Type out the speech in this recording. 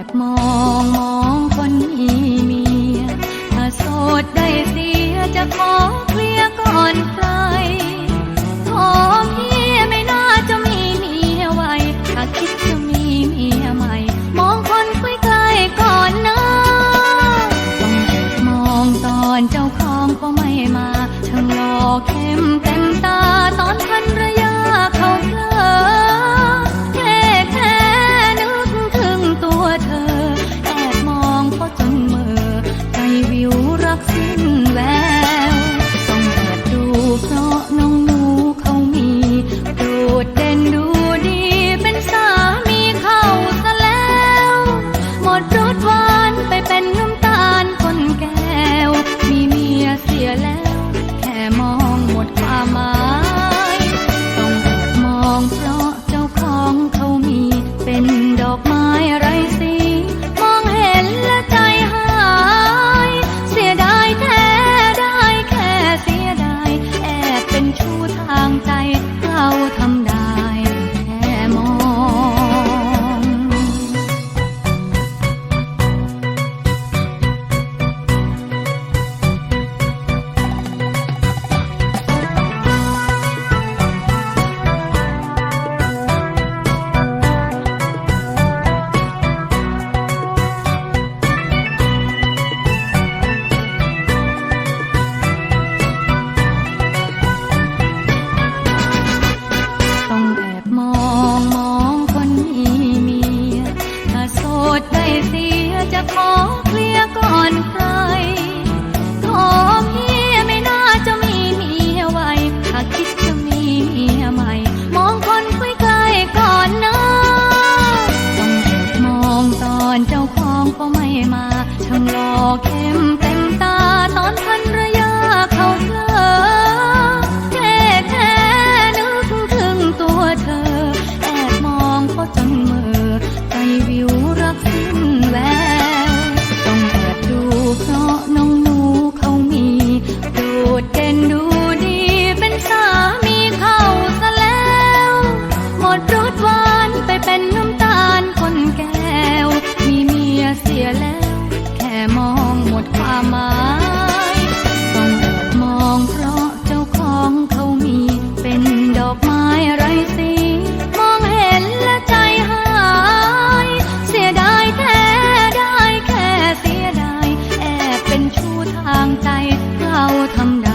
อบมองมองคนมีเมีย ถ้าโสดได้เสียจะขอเคลียก่อนใครขอเพี่ไม่น่าจะมีเมียไว้ ถ้าคิดจะมีเมียใหม่ มองคนใกล้ๆก่อนนะมองตอนเจ้าของก็ไม่มาทั้งรอเข้มเต็ม เสียจะขอเคลียก่อนใครขอเพี่ไม่น่าจะมีเมียไว้หาคิดจะมีเมียใหม่ มองคนคุยใกล้ก่อนนะต้องมองตอนเจ้าของก็ไม่มาช่างรอเข้มแต่างใจเราทำได